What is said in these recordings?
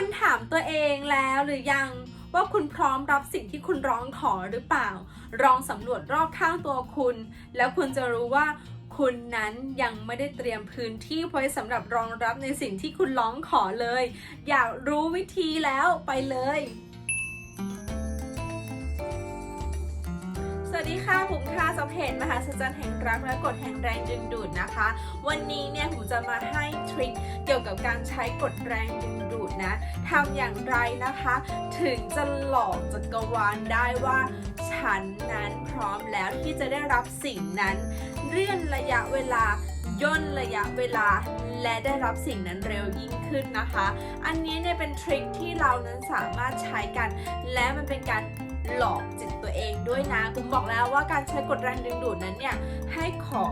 คุณถามตัวเองแล้วหรือยังว่าคุณพร้อมรับสิ่งที่คุณร้องขอหรือเปล่า ลองสำรวจรอบข้างตัวคุณ แล้วคุณจะรู้ว่าคุณนั้นยังไม่ได้เตรียมพื้นที่ไว้สำหรับรองรับในสิ่งที่คุณร้องขอเลย อยากรู้วิธีแล้วไปเลย วัสดีค่ะผมค่ะสเพจมหาสัจจ์แห่งรักและกฎแห่งแรงดึงดูดนะคะ วันนี้เนี่ยผมจะมาให้ทริคเกี่ยวกับการใช้กฎแรงดึงดูดนะทำอย่างไรนะคะ ถึงจะหลอกจักรวาลได้ว่าฉันนั้นพร้อมแล้วที่จะได้รับสิ่งนั้น เลื่อนระยะเวลาย่นระยะเวลาและได้รับสิ่งนั้นเร็วยิ่งขึ้นนะคะ อันนี้เนี่ยเป็นทริคที่เรานั้นสามารถใช้กัน และมันเป็นการ หลอกจิตตัวเองด้วยนะคุณบอกแล้วว่าการใช้กฎแรงดึงดูดนั้นเนี่ยให้ขอ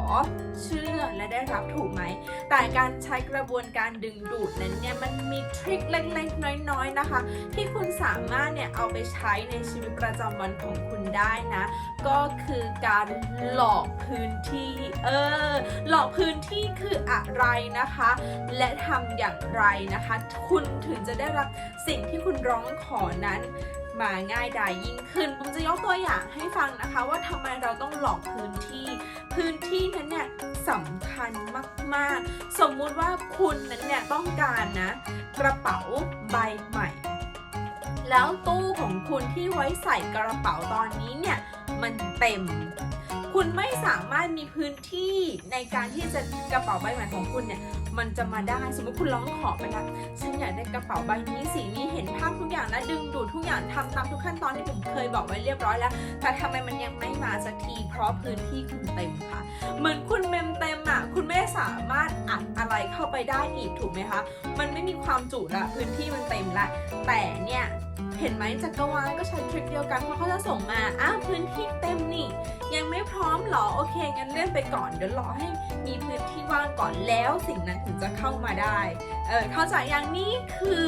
เชื่อและได้รับถูกไหม แต่การใช้กระบวนการดึงดูดนั้นเนี่ยมันมีทริคเล็กๆน้อยๆนะคะ ที่คุณสามารถเนี่ยเอาไปใช้ในชีวิตประจำวันของคุณได้นะ ก็คือการหลอกพื้นที่เออหลอกพื้นที่คืออะไรนะคะ และทำอย่างไรนะคะ คุณถึงจะได้รับสิ่งที่คุณร้องขอนั้น มาง่ายดายยิ่งขึ้นผมจะยกตัวอย่างให้ฟังนะคะว่าทำไมเราต้องหลอกพื้นที่ พื้นที่นั้นเนี่ยสำคัญมาก ๆ สมมุติว่าคุณนั้นเนี่ยต้องการนะกระเป๋าใบใหม่ แล้วตู้ของคุณที่ไว้ใส่กระเป๋าตอนนี้เนี่ยมันเต็ม คุณไม่สามารถมีพื้นที่ในการที่จะกระเป๋าใบใหม่ของคุณเนี่ยมันจะมาได้สมมติคุณร้องขอไปนะฉันอยากได้กระเป๋าใบนี้สีนี้เห็นภาพทุกอย่างและดึงดูดทุกอย่างทำตามทุกขั้นตอนที่ผมเคยบอกไว้เรียบร้อยแล้ว แต่ทำไมมันยังไม่มาสักที เพราะพื้นที่คุณเต็มค่ะ เหมือนคุณเมมเต็มอะคุณไม่สามารถอัดอะไรเข้าไปได้อีกถูกไหมคะ มันไม่มีความจุละพื้นที่มันเต็มละแต่เนี่ย เห็นไหมจักรวาลก็ใช้ทริคเดียวกันเพราะเขาจะส่งมาอ้าวพื้นที่เต็มนี่ ยังไม่พร้อมหรอโอเคงั้นเลื่อนไปก่อนเดี๋ยวรอให้มีพื้นที่ว่างก่อนแล้วสิ่งนั้นถึงจะเข้ามาได้เออเข้าใจอย่างนี้คือ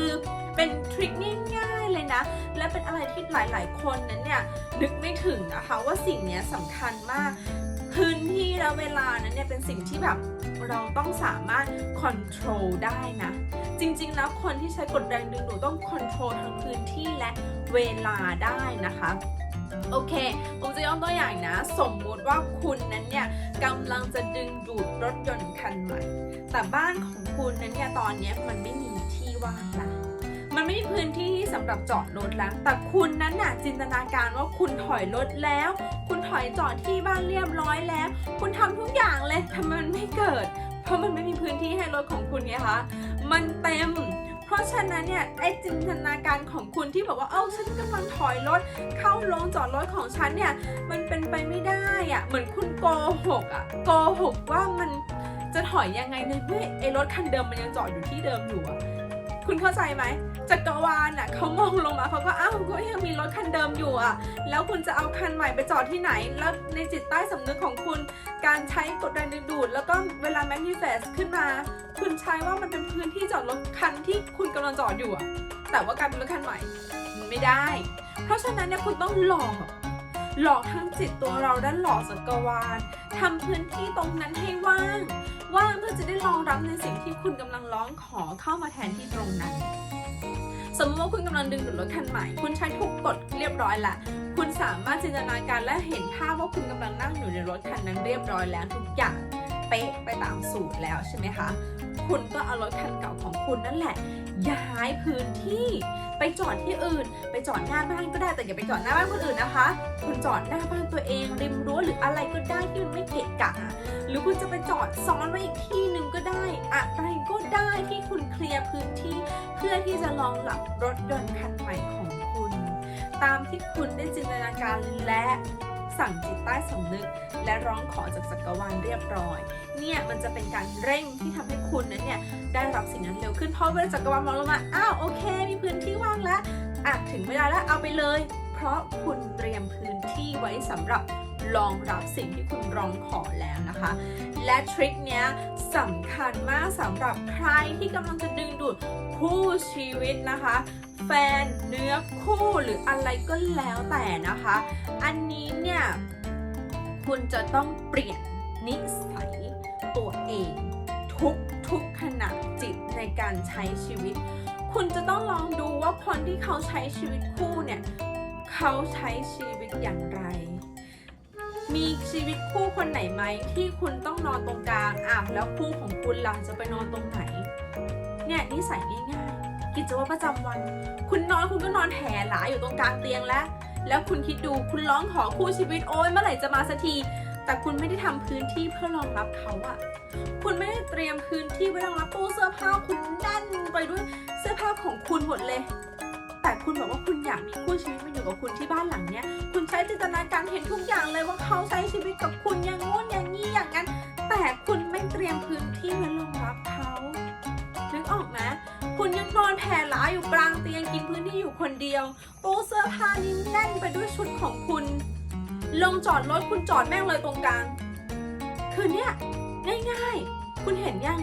เป็นทริคง่ายๆเลยนะ และเป็นอะไรที่หลายๆ คนนั้นเนี่ยนึกไม่ถึงนะคะว่าสิ่งนี้สำคัญมากพื้นที่และเวลานั้นเนี่ยเป็นสิ่งที่แบบเราต้องสามารถค o n t r o l ได้นะ จริง ๆ แล้วคนที่ใช้กฎแรงดึงดูดต้องค o n t r o l ทั้งพื้นที่และเวลาได้นะคะโอเค ผมจะยกตัวอย่างนะ สมมุติว่าคุณนั้นเนี่ยกำลังจะดึงดูดรถยนต์คันใหม่ แต่บ้านของคุณนั้นเนี่ยตอนนี้มันไม่มีที่ว่างละมันไม่มีพื้นที่สำหรับจอดรถแล้ว แต่คุณนั้นน่ะจินตนาการว่าคุณถอยรถแล้ว คุณถอยจอดที่บ้านเรียบร้อยแล้ว คุณทำทุกอย่างเลยทำไมมันไม่เกิด เพราะมันไม่มีพื้นที่ให้รถของคุณไงคะ มันเต็ม เพราะฉะนั้นเนี่ยไอ้จินตนาการของคุณที่บอกว่าเอ้าฉันกำลังถอยรถเข้าโรงจอดรถของฉันเนี่ยมันเป็นไปไม่ได้อะเหมือนคุณโกหกอะโกหกว่ามันจะถอยยังไงในเมื่อไอ้รถคันเดิมมันยังจอดอยู่ที่เดิมอยู่อะ คุณเข้าใจไหมจักรวาลน่ะเขามองลงมาเขาก็อ้าวก็ยังมีรถคันเดิมอยู่อะแล้วคุณจะเอาคันใหม่ไปจอดที่ไหน แล้วในจิตใต้สำนึกของคุณ การใช้กดแรงดึงดูด แล้วก็เวลา manifest ขึ้นมา คุณใช้ว่ามันเป็นพื้นที่จอดรถคันที่คุณกำลังจอดอยู่อะแต่ว่ากลายเป็นรถคันใหม่ไม่ได้ เพราะฉะนั้นเนี่ยคุณต้องหลอก หลอกทั้งจิตตัวเราและหลอกจักรวาลทำพื้นที่ตรงนั้นให้ว่าง ว่างเพื่อจะได้รองรับในสิ่งที่คุณกำลังร้องขอเข้ามาแทนที่ตรงนั้น สมมติว่าคุณกำลังดึงดูดรถคันใหม่ คุณใช้ทุกกฎเรียบร้อยละคุณสามารถจินตนาการและเห็นภาพว่าคุณกำลังนั่งอยู่ในรถคันนั้นเรียบร้อยแล้วทุกอย่างเป๊ะไปตามสูตรแล้วใช่ไหมคะ คุณก็เอารถคันเก่าของคุณนั่นแหละ ย้ายพื้นที่ ไปจอดที่อื่น ไปจอดหน้าบ้านก็ได้แต่อย่าไปจอดหน้าบ้านคนอื่นนะคะคุณจอดหน้าบ้านตัวเองริมรั้วหรืออะไรก็ได้ที่มันไม่เกะกะ หรือคุณจะไปจอดซ้อนไว้อีกที่หนึ่งก็ได้อะไรก็ได้ที่คุณเคลียร์พื้นที่ เพื่อที่จะรองรับรถยนต์คันใหม่ของคุณ ตามที่คุณได้จินตนาการและสั่งจิตใต้สำนึก และร้องขอจากจักรวาลเรียบร้อย เนี่ยมันจะเป็นการเร่งที่ทำให้คุณนั้นเนี่ยได้รับสิ่งนั้นเร็วขึ้นเพราะเวลาจักรวาลมองลงมาอ้าวโอเค มีพื้นที่ว่างแล้วอะถึงเวลาแล้วเอาไปเลย เพราะคุณเตรียมพื้นที่ไว้สำหรับรองรับสิ่งที่คุณร้องขอแล้วนะคะ และทริคเนี้ยสำคัญมากสำหรับใครที่กำลังจะดึงดูดคู่ชีวิตนะคะ แฟนเนื้อคู่หรืออะไรก็แล้วแต่นะคะ อันนี้เนี่ย คุณจะต้องเปลี่ยนนิสัย ตัวเอง ทุกทุกขณะจิตในการใช้ชีวิต คุณจะต้องลองดูว่าคนที่เขาใช้ชีวิตคู่เนี่ยเขาใช้ชีวิตอย่างไร มีชีวิตคู่คนไหนไหมที่คุณต้องนอนตรงกลางอะแล้วคู่ของคุณล่ะจะไปนอนตรงไหน เนี่ยนิสัยง่ายๆกิจวัตรประจำวัน คุณนอนคุณก็นอนแผ่หลาอยู่ตรงกลางเตียงแล้ว แล้วคุณคิดดูคุณร้องขอคู่ชีวิตโอ้ยเมื่อไหร่จะมาสักที แต่คุณไม่ได้ทำพื้นที่เพื่อรองรับเขาอะคุณไม่ได้เตรียมพื้นที่ไว้รองรับตู้เสื้อผ้าคุณแน่นไปด้วยเสื้อผ้าของคุณหมดเลย แต่คุณบอกว่าคุณอยากมีคู่ชีวิตมาอยู่กับคุณที่บ้านหลังเนี้ย คุณใช้จินตนาการเห็นทุกอย่างเลยว่าเขาใช้ชีวิตกับคุณอย่างงู้นอย่างนี้อย่างนั้น แต่คุณไม่เตรียมพื้นที่ไว้รองรับเขานึกออกไหมคุณยังนอนแผ่หลาอยู่กลางเตียงกินพื้นที่อยู่คนเดียวตู้เสื้อผ้านี่แน่นไปด้วยชุดของคุณ ลงจอดรถคุณจอดแม่งเลยตรงกลาง คือเนี่ยง่ายๆ คุณเห็นยัง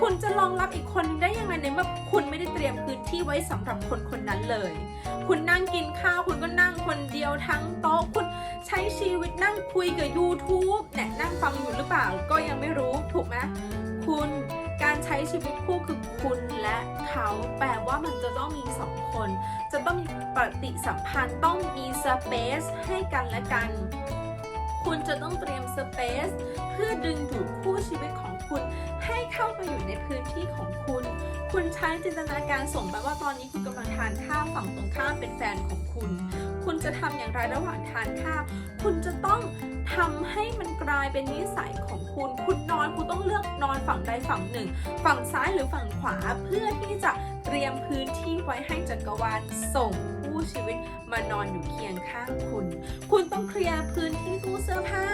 คุณจะรองรับอีกคนนึงได้ยังไงในเมื่อคุณไม่ได้เตรียมพื้นที่ไว้สำหรับคนคนนั้นเลย คุณนั่งกินข้าวคุณก็นั่งคนเดียวทั้งโต๊ะคุณใช้ชีวิตนั่งคุยกับ YouTube เนี่ยนั่งฟังอยู่หรือเปล่าก็ยังไม่รู้ถูกไหมคุณ การใช้ชีวิตคู่คือคุณและเขาแปลว่ามันจะต้องมีสองคน จะต้องมีปฏิสัมพันธ์ต้องมีสเปซให้กันและกัน คุณจะต้องเตรียมสเปซเพื่อดึงดูดคู่ชีวิตของคุณให้เข้ามาอยู่ในพื้นที่ของคุณ คุณใช้จินตนาการส่งไปว่าตอนนี้คุณกำลังทานข้าวฝั่งตรงข้ามเป็นแฟนของคุณ คุณจะทำอย่างไรระหว่างทานข้าวคุณจะต้องทำให้มันกลายเป็นนิสัยของคุณ คุณนอนคุณต้องเลือกนอนฝั่งใดฝั่งหนึ่ง ฝั่งซ้ายหรือฝั่งขวาเพื่อที่จะเตรียมพื้นที่ไว้ให้จักรวาลส่ง คู่ชีวิตมานอนอยู่เคียงข้างคุณ คุณต้องเคลียร์พื้นที่ตู้เสื้อผ้า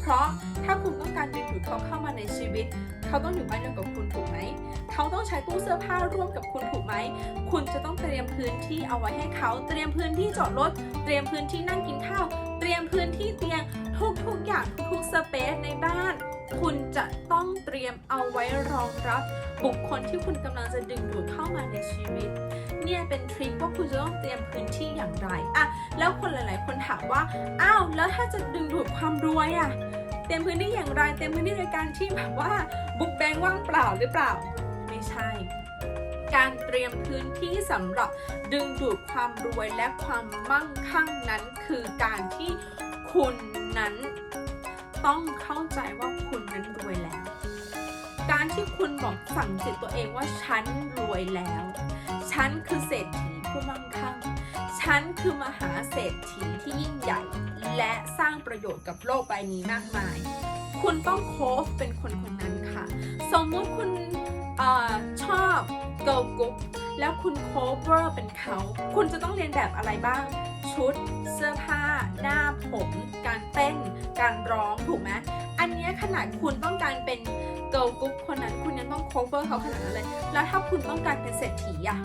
เพราะถ้าคุณต้องการดึงดูดเขาเข้ามาในชีวิต เขาต้องอยู่บ้านเดียวกับคุณถูกไหม เขาต้องใช้ตู้เสื้อผ้าร่วมกับคุณถูกไหม คุณจะต้องเตรียมพื้นที่เอาไว้ให้เขา เตรียมพื้นที่จอดรถ เตรียมพื้นที่นั่งกินข้าว เตรียมพื้นที่เตียงทุกๆอย่างทุกๆสเปซในบ้าน คุณจะต้องเตรียมเอาไว้รองรับ บุคคลที่คุณกำลังจะดึงดูดเข้ามาในชีวิต เนี่ยเป็นทริคว่าคุณจะต้องเตรียมพื้นที่อย่างไรอะแล้วคนหลาย ๆ คนถามว่าอ้าวแล้วถ้าจะดึงดูดความรวยอะเตรียมพื้นที่อย่างไรเตรียมพื้นที่ในการที่แบบว่าบุกแบงว่างเปล่าหรือเปล่า ไม่ใช่ การเตรียมพื้นที่สำหรับดึงดูดความรวยและความมั่งคั่งนั้นคือการที่คุณนั้นต้องเข้าใจว่าคุณนั้นรวยแล้ว การที่คุณบอกสั่งจิตตัวเองว่าฉันรวยแล้ว ฉันคือเศรษฐีผู้มั่งคั่ง ฉันคือมหาเศรษฐีที่ยิ่งใหญ่ และสร้างประโยชน์กับโลกใบนี้มากมาย คุณต้องโค้ชเป็นคนคนนั้นค่ะ สมมุติคุณอชอบเกิร์ลกรุ๊ปแล้วคุณโคเวอร์เป็นเขา คุณจะต้องเรียนแบบอะไรบ้าง ชุด เสื้อผ้า หน้าผม การเต้น การร้อง ถูกไหม อันนี้ขนาดคุณต้องการเป็น เกิร์ลกรุ๊ปคนนั้นคุณยังต้องโคเวอร์เขาขนาดนั้นเลย แล้วถ้าคุณต้องการเป็นเศรษฐีอะ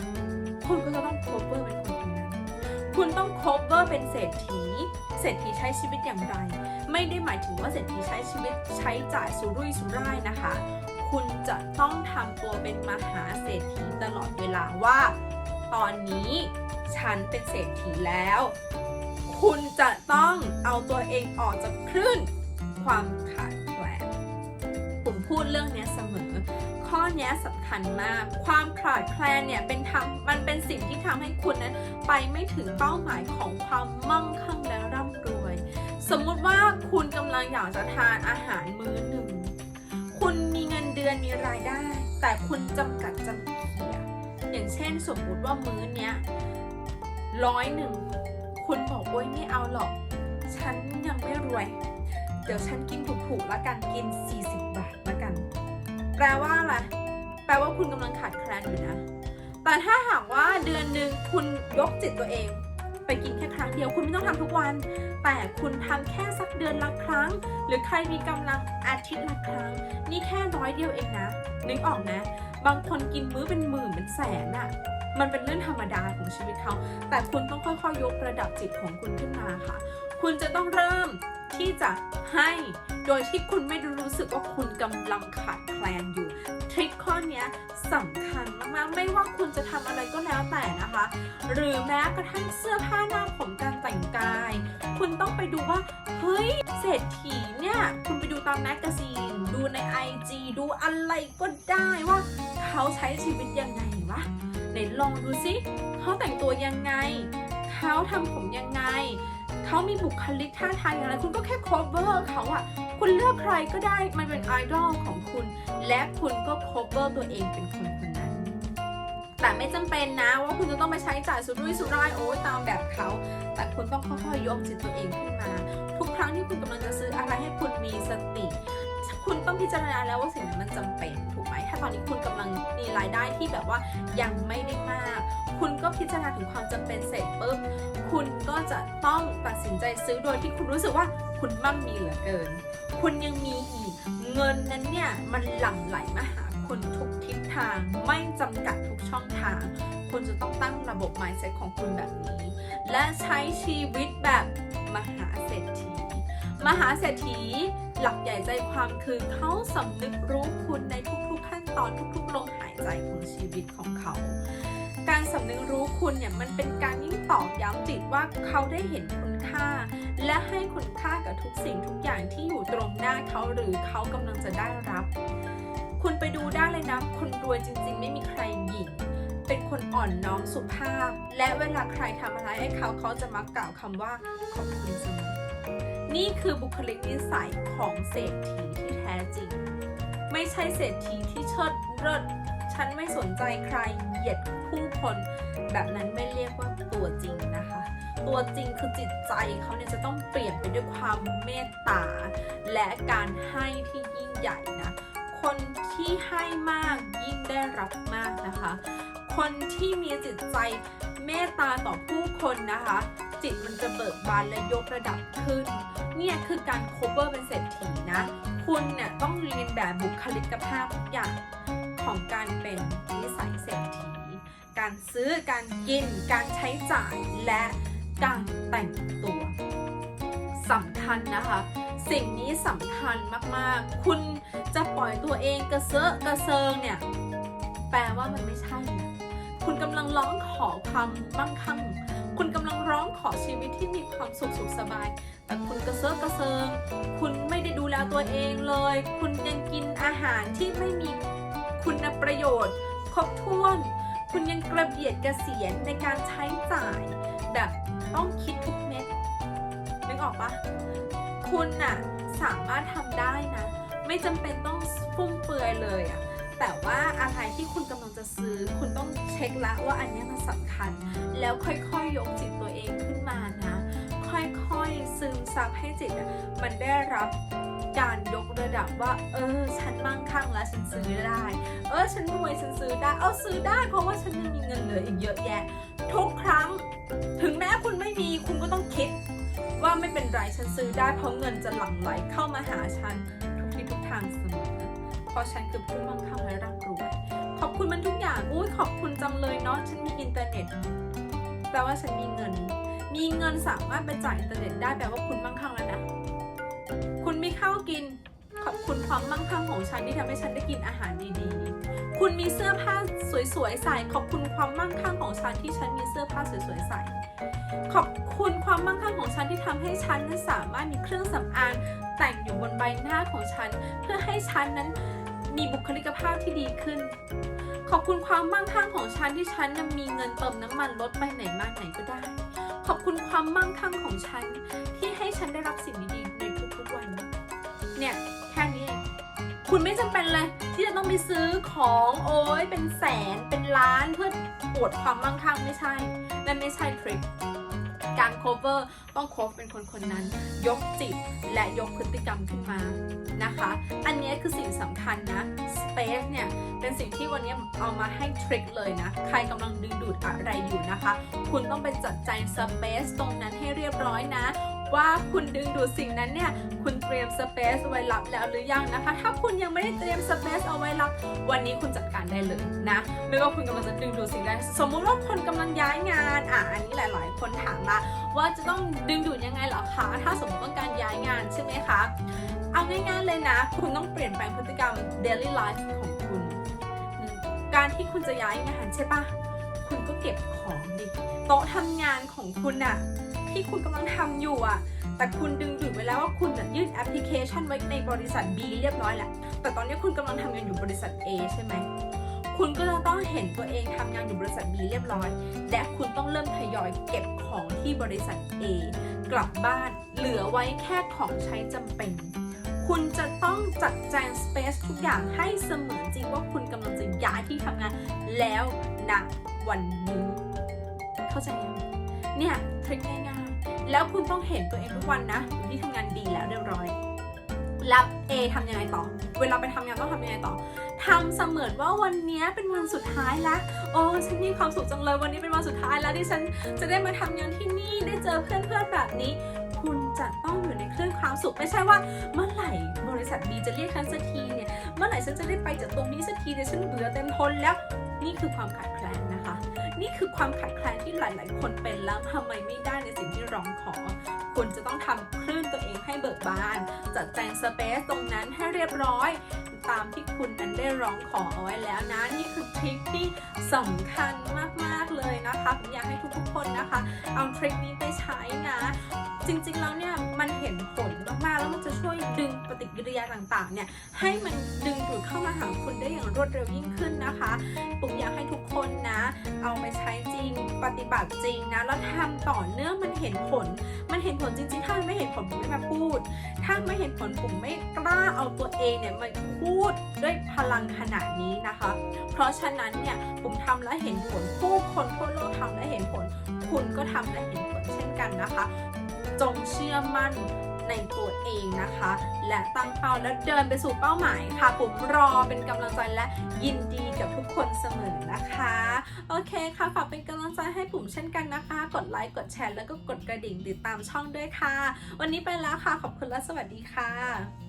คุณก็จะต้องโคเวอร์เป็นคนคนนั้นคุณต้องโคเวอร์เป็นเศรษฐี เศรษฐีใช้ชีวิตอย่างไร ไม่ได้หมายถึงว่าเศรษฐีใช้ชีวิตใช้จ่ายสุรุ่ยสุร่ายนะคะ คุณจะต้องทำตัวเป็นมหาเศรษฐีตลอดเวลาว่า ตอนนี้ฉันเป็นเศรษฐีแล้ว คุณจะต้องเอาตัวเองออกจากคลื่นความขาด พูดเรื่องนี้เสมอ ข้อนี้สำคัญมาก ความขาดแคลนเนี่ยเป็นทำมันเป็นสิ่งที่ทำให้คุณนั้นไปไม่ถึงเป้าหมายของความมั่งคั่งและร่ำรวย สมมุติว่าคุณกำลังอยากจะทานอาหารมื้อหนึ่ง คุณมีเงินเดือนมีรายได้ แต่คุณจำกัดจำเกียอย่างเช่นสมมุติว่ามื้อเนี้ยร้อยหนึ่ง คุณบอกโอ๊ยไม่เอาหรอก ฉันยังไม่รวย เดี๋ยวฉันกินถูกๆละกันกิน 40 บาทละกัน แปลว่าอะไร แปลว่าคุณกำลังขาดแคลนอยู่นะ แต่ถ้าหากว่าเดือนหนึ่งคุณยกจิตตัวเอง ไปกินแค่ครั้งเดียวคุณไม่ต้องทำทุกวัน แต่คุณทำแค่สักเดือนละครั้ง หรือใครมีกำลังอาทิตย์ละครั้ง นี่แค่ร้อยเดียวเองนะ นึกออกนะ บางคนกินมื้อเป็นหมื่นเป็นแสนอะมันเป็นเรื่องธรรมดาของชีวิตเขา แต่คุณต้องค่อยๆยกระดับจิตของคุณขึ้นมาค่ะ คุณจะต้องเริ่ม ที่จะให้โดยที่คุณไม่รู้สึกว่าคุณกำลังขาดแคลนอยู่ทริคข้อนี้สำคัญมากๆ ไม่ว่าคุณจะทำอะไรก็แล้วแต่นะคะ หรือแม้กระทั่งเสื้อผ้าหน้าผมการแต่งกาย คุณต้องไปดูว่า เฮ้ยเศรษฐีเนี่ยคุณไปดูตามแมกกาซีน ดูใน IG ดูอะไรก็ได้ว่าเขาใช้ชีวิตยังไงวะไหนลองดูซิเขาแต่งตัวยังไง เขาทำผมยังไง เขามีบุคลิกท่าทางอย่างไร คุณก็แค่ cover เขาอะคุณเลือกใครก็ได้มันเป็นไอดอลของคุณ และคุณก็ cover ตัวเองเป็นคนคนนั้น แต่ไม่จำเป็นนะว่าคุณจะต้องไปใช้จ่ายสุดรุ่ยสุดร่ายโอ้ยตามแบบเขา แต่คุณต้องค่อยๆยกจิตตัวเองขึ้นมา ทุกครั้งที่คุณกำลังจะซื้ออะไรให้คุณมีสติ คุณต้องพิจารณาแล้วว่าสิ่งนั้นมันจำเป็น ตอนนี้คุณกำลังมีรายได้ที่แบบว่ายังไม่ได้มาก คุณก็พิจารณาถึงความจำเป็นเสร็จปุ๊บคุณก็จะต้องตัดสินใจซื้อโดยที่คุณรู้สึกว่าคุณมั่งมีเหลือเกิน คุณยังมีอีกเงินนั้นเนี่ยมันหลั่งไหลมาหาคุณทุกทิศทางไม่จำกัดทุกช่องทาง คุณจะต้องตั้งระบบ mindset ของคุณแบบนี้ และใช้ชีวิตแบบมหาเศรษฐี มหาเศรษฐีหลักใหญ่ใจความคือเขาสำนึกรู้คุณในทุก ตอนทุกๆลมหายใจของชีวิตของเขา การสำนึกรู้คุณเนี่ยมันเป็นการยิ่งตอกย้ำจิตว่าเขาได้เห็นคุณค่า และให้คุณค่ากับทุกสิ่งทุกอย่างที่อยู่ตรงหน้าเขาหรือเขากำลังจะได้รับ คุณไปดูได้เลยนะ คนรวยจริง ๆ ไม่มีใครหยิ่งเป็นคนอ่อนน้อมสุภาพ และเวลาใครทำอะไรให้เขาเขาจะมักกล่าวคำว่าขอบคุณเสมอนี่คือบุคลิกนิสัยของเศรษฐีที่แท้จริง ไม่ใช่เศรษฐีที่เชิดเริดฉันไม่สนใจใครเหยียดผู้คนแบบนั้นไม่เรียกว่าตัวจริงนะคะ ตัวจริงคือจิตใจเขาเนี่ยจะต้องเปลี่ยนไปด้วยความเมตตา และการให้ที่ยิ่งใหญ่นะ คนที่ให้มากยิ่งได้รับมากนะคะ คนที่มีจิตใจเมตตาต่อผู้คนนะคะ จิตมันจะเบิกบานและยกระดับขึ้น เนี่ยคือการ cover เป็นเศรษฐีนะ คุณเนี่ยต้องเรียนแบบบุคลิกภาพทุกอย่างของการเป็นนิสัยเศรษฐี การซื้อ การกิน การใช้จ่าย และการแต่งตัวสำคัญนะคะ สิ่งนี้สำคัญมากๆ คุณจะปล่อยตัวเองกระเซาะกระเซิงเนี่ย แปลว่ามันไม่ใช่นะคุณกำลังร้องขอความมั่งคั่ง คุณกำลังร้องขอชีวิตที่มีความสุขสุขสบาย แต่คุณกระเซาะกระเซิง คุณไม่ได้ดูแลตัวเองเลย คุณยังกินอาหารที่ไม่มีคุณประโยชน์ ครบถ้วน คุณยังกระเบียดกระเสียนในการใช้จ่าย แบบต้องคิดทุกเม็ดนึกออกปะคุณน่ะสามารถทำได้นะ ไม่จำเป็นต้องฟุ่มเฟือยเลยอะ แต่ว่าอะไรที่คุณกำลังจะซื้อ คุณต้องเช็คละว่าอันนี้มันสำคัญ แล้วค่อยๆยกจิตตัวเองขึ้นมานะ ค่อยๆซึมซับให้จิตมันได้รับการยกระดับว่า เออ ฉันมั่งคั่งแล้วฉันซื้อได้ เออ ฉันรวยฉันซื้อได้ เอาซื้อได้ เพราะว่าฉันยังมีเงินเหลืออีกเยอะแยะ ทุกครั้ง ถึงแม้คุณไม่มีคุณก็ต้องคิด ว่าไม่เป็นไรฉันซื้อได้ เพราะเงินจะหลั่งไหลเข้ามาหาฉันทุกที่ทุกทางเสมอ ราะฉันคือผู้มั่งคั่งและร่ำรวย ขอบคุณมันทุกอย่างอุ้ยขอบคุณจังเลยเนาะฉันมีอินเทอร์เน็ตแปลว่าฉันมีเงิน มีเงินสามารถไปจ่ายอินเทอร์เน็ตได้แปลว่าคุณมั่งคั่งแล้วนะคุณมีข้าวกิน ขอบคุณความมั่งคั่งของฉันที่ทำให้ฉันได้กินอาหารดีๆ คุณมีเสื้อผ้าสวยๆใส่ ขอบคุณความมั่งคั่งของฉันที่ฉันมีเสื้อผ้าสวยๆใส่ขอบคุณความมั่งคั่งของฉันที่ทำให้ฉันนั้นสามารถมีเครื่องสำอางแต่งอยู่บนใบหน้าของฉัน เพื่อให้ฉันนั้น มีบุคลิกภาพที่ดีขึ้น ขอบคุณความมั่งคั่งของฉันที่ฉันนั้นมีเงินเติมน้ำมันรถไปไหนมาไหนก็ได้ ขอบคุณความมั่งคั่งของฉันที่ให้ฉันได้รับสิ่งดีๆในทุกๆวัน เนี่ยแค่นี้เองคุณไม่จำเป็นเลยที่จะต้องไปซื้อของโอ้ยเป็นแสนเป็นล้านเพื่อปวดความมั่งคั่งไม่ใช่นั่นไม่ใช่ทริคการ cover ต้อง cover เป็นคนคนนั้น ยกจิตและยกพฤติกรรมขึ้นมา นะคะ อันนี้คือสิ่งสำคัญนะ space เนี่ยเป็นสิ่งที่วันนี้เอามาให้ทริคเลยนะ ใครกำลังดึงดูดอะไรอยู่นะคะ คุณต้องไปจัดใจ space ตรงนั้นให้เรียบร้อยนะว่าคุณดึงดูดสิ่งนั้นเนี่ยคุณเตรียม space ไว้รับแล้วหรือยังนะคะ ถ้าคุณยังไม่ได้เตรียม space เอาไว้รับ วันนี้คุณจัดการได้เลยนะไม่ว่าคุณกำลังจะดึงดูดสิ่งใดสมมุติว่าคนกำลังย้ายงานอะอันนี้หลาย ๆ คนถามมาว่าจะต้องดึงดูดยังไงเหรอคะถ้าสมมติต้องการย้ายงานใช่ไหมคะ เอาง่ายๆเลยนะ คุณต้องเปลี่ยนแปลงพฤติกรรม daily life ของคุณ การที่คุณจะย้ายงานใช่ปะคุณก็เก็บของดิโต๊ะทำงานของคุณน่ะที่คุณกำลังทำอยู่อะ แต่คุณดึงดูดไว้แล้วว่าคุณจะยื่นแอปพลิเคชันไว้ในบริษัท B เรียบร้อยแล้วแต่ตอนนี้คุณกำลังทำงานอยู่บริษัท A ใช่ไหมคุณก็จะต้องเห็นตัวเองทำงานอยู่บริษัท B เรียบร้อย และคุณต้องเริ่มทยอยเก็บของที่บริษัท A กลับบ้านเหลือไว้แค่ของใช้จำเป็น คุณจะต้องจัดแจงสเปซทุกอย่างให้เสมือนจริงว่าคุณกำลังจะย้ายที่ทำงานแล้วณวันนี้ เข้าใจยังเนี่ยทริคง่ายๆแล้วคุณต้องเห็นตัวเองทุกวันนะที่ทำงานดีแล้วเรียบร้อยแล้ว A ทำยังไงต่อ เวลาไปทำงานต้องทำยังไงต่อทำเสมือนว่าวันนี้เป็นวันสุดท้ายแล้วโอ้ฉันมีความสุขจังเลยวันนี้เป็นวันสุดท้ายแล้วที่ฉันจะได้มาทำงานที่นี่ได้เจอเพื่อนๆแบบนี้ คุณจะต้องอยู่ในคลื่นความสุข ไม่ใช่ว่าเมื่อไหร่บริษัท B จะเรียกฉันสักทีเนี่ยเมื่อไหร่ฉันจะได้ไปจากตรงนี้สักทีเนี่ยฉันเบื่อเต็มทนแล้ว นี่คือความขาดแคลนนะคะ นี่คือความขาดแคลนที่หลาย ๆ คนเป็นแล้วทำไมไม่ได้ในสิ่งที่ร้องขอคุณจะต้องทำคลื่นตัวเองให้เบิกบาน จัดแจงสเปซตรงนั้นให้เรียบร้อยตามที่คุณนั้นได้ร้องขอเอาไว้แล้วนะ นี่คือทริคที่สำคัญมากๆ เลยนะคะผมอยากให้ทุกๆคนนะคะ เอาทริคนี้ไปใช้นะ จริงๆแล้วเนี่ยมันเห็นผล มากๆ แล้วมันจะช่วยดึงปฏิกิริยาต่างๆ เนี่ยให้มันดึงดูดเข้ามาหาคุณได้อย่างรวดเร็วยิ่งขึ้นนะคะปุ่มอยากให้ทุกคนนะ เอาไปใช้จริงปฏิบัติจริงนะแล้วทำต่อเนื่องมันเห็นผล มันเห็นผลจริงๆ ถ้าไม่เห็นผลผมไม่มาพูด ถ้าไม่เห็นผลผมไม่กล้าเอาตัวเองเนี่ยมาพูดด้วยพลังขนาดนี้นะคะ เพราะฉะนั้นเนี่ยผมทำแล้วเห็นผลผู้คนทั่วโลกทำและเห็นผล คุณก็ทำและเห็นผลเช่นกันนะคะ จงเชื่อมั่น ในตัวเองนะคะ และตั้งเป้าแล้วเดินไปสู่เป้าหมายค่ะผมรอเป็นกำลังใจและยินดีกับทุกคนเสมอนะคะ โอเคค่ะฝากเป็นกำลังใจให้ปุ่มเช่นกันนะคะ กดไลค์กดแชร์แล้วก็กดกระดิ่งติดตามช่องด้วยค่ะ วันนี้ไปแล้วค่ะขอบคุณและสวัสดีค่ะ